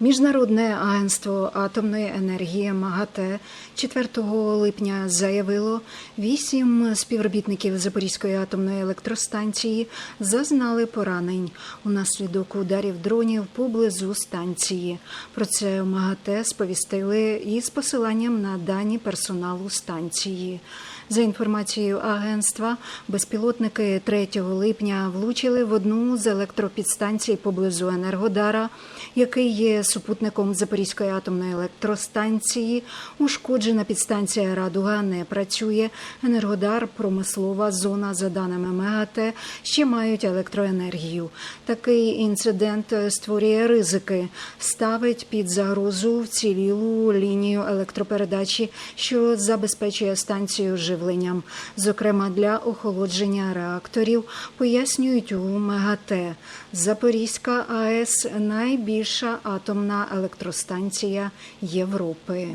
Міжнародне агентство атомної енергії МАГАТЕ 4 липня заявило, вісім співробітників Запорізької атомної електростанції зазнали поранень унаслідок ударів дронів поблизу станції. Про це МАГАТЕ сповістили із посиланням на дані персоналу станції. За інформацією агентства, безпілотники 3 липня влучили в одну з електропідстанцій поблизу Енергодара, який є супутником Запорізької атомної електростанції. Ушкоджена підстанція Радуга не працює. Енергодар, промислова зона, за даними МЕГАТЕ, ще мають електроенергію. Такий інцидент створює ризики, ставить під загрозу вцілілу лінію електропередачі, що забезпечує станцію живленням, зокрема для охолодження реакторів, пояснюють у МЕГАТЕ. Запорізька АЕС найбільша атомна електростанція Європи.